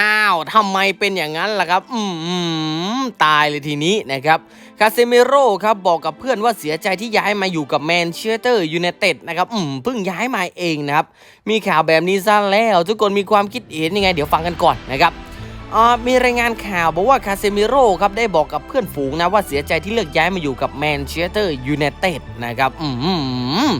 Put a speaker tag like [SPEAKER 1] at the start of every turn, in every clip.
[SPEAKER 1] อ้าวทำไมเป็นอย่างนั้นล่ะครับ อืมตายเลยทีนี้นะครับคาเซเมโร่ครับบอกกับเพื่อนว่าเสียใจที่ย้ายมาอยู่กับแมนเชสเตอร์ยูไนเต็ดนะครับอืมเพิ่งย้ายมาเองนะครับ มีข่าวแบบนี้ซะแล้ว ทุกคนมีความคิดเห็นยังไง เดี๋ยวฟังกันก่อนนะครับอ่ามีรายงานข่าวบอกว่าคาเซมิโร่ครับได้บอกกับเพื่อนฝูงนะว่าเสียใจที่เลือกย้ายมาอยู่กับแมนเชสเตอร์ยูไนเต็ดนะครับ อืม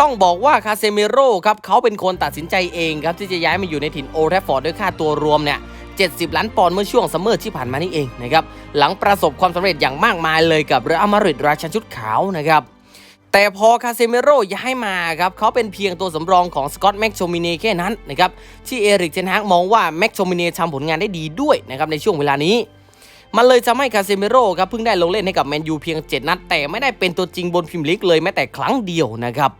[SPEAKER 1] ต้องบอกว่าคาเซมิโร่ครับเขาเป็นคนตัดสินใจเองครับที่จะย้ายมาอยู่ในถิ่นโอแทฟฟอร์ดด้วยค่าตัวรวมเนี่ย70 ล้านปอนด์เมื่อช่วงซัมเมอร์ที่ผ่านมานี่เองนะครับหลังประสบความสำเร็จอย่างมากมายเลยกับเรอัลมาดริดราชันชุดขาวนะครับแต่พอคาเซเมโร่ย้ายมาครับเขาเป็นเพียงตัวสำรองของสกอตแม็กโชมิเน่แค่นั้นนะครับที่เอริกเทนฮากมองว่าแม็กโชมิเน่ทำผลงานได้ดีด้วยนะครับในช่วงเวลานี้ มันเลยทำให้คาเซเมโร่ครับเพิ่งได้ลงเล่นให้กับแมนยูเพียง 7 นัดแต่ไม่ได้เป็นตัวจริงบนพิมลีกเลยแม้แต่ครั้งเดียวนะครับ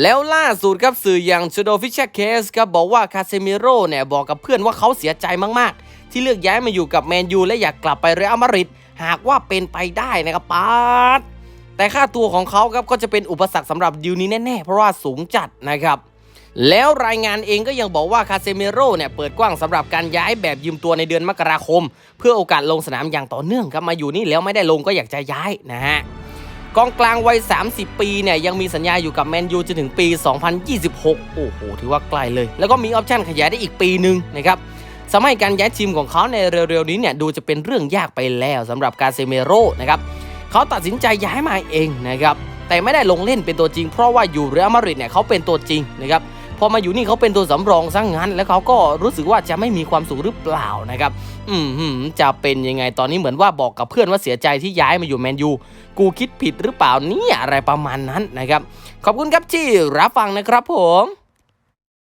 [SPEAKER 1] แล้วล่าสุดครับสื่ออย่างชูโดฟิชเชเคสครับบอกว่าคาเซเมโร่เนี่ยบอกกับเพื่อนว่าเขาเสียใจมากๆ ที่เลือกย้ายมาอยู่กับแมนยูและอยากกลับไปเรอัลมาดริดหากว่าเป็นไปได้นะครับปาดแต่ค่าตัวของเขาครับก็จะเป็นอุปสรรคสำหรับดิวนี้แน่ๆ เพราะว่าสูงจัดนะครับ แล้วรายงานเองก็ยังบอกว่าคาเซเมโร่เนี่ยเปิดกว้างสำหรับการย้ายแบบยืมตัวในเดือนมกราคม เพื่อโอกาสลงสนามอย่างต่อเนื่องครับมาอยู่นี่แล้วไม่ได้ลงก็อยากจะย้ายนะฮะ กองกลางวัย 30 ปีเนี่ยยังมีสัญญาอยู่กับแมนยูจนถึงปี 2026 โอ้โห ถือว่าไกลเลย แล้วก็มีออปชั่นขยายได้อีกปีหนึ่งนะครับสมัยการย้ายทีมของเขาในเร็วๆนี้เนี่ยดูจะเป็นเรื่องยากไปแล้วสำหรับกาเซเมโร่นะครับเขาตัดสินใจย้ายมาเองนะครับแต่ไม่ได้ลงเล่นเป็นตัวจริง เพราะว่าอยู่เรอัลมาดริดเนี่ยเขาเป็นตัวจริงนะครับ พอมาอยู่นี่เขาเป็นตัวสำรองซะงงั้น แล้วเขาก็รู้สึกว่าจะไม่มีความสุขหรือเปล่านะครับ อืมจะเป็นยังไงตอนนี้เหมือนว่าบอกกับเพื่อนว่าเสียใจที่ย้ายมาอยู่แมนยูกูคิดผิดหรือเปล่านี่อะไรประมาณนั้นนะครับ ขอบคุณครับที่รับฟังนะครับผม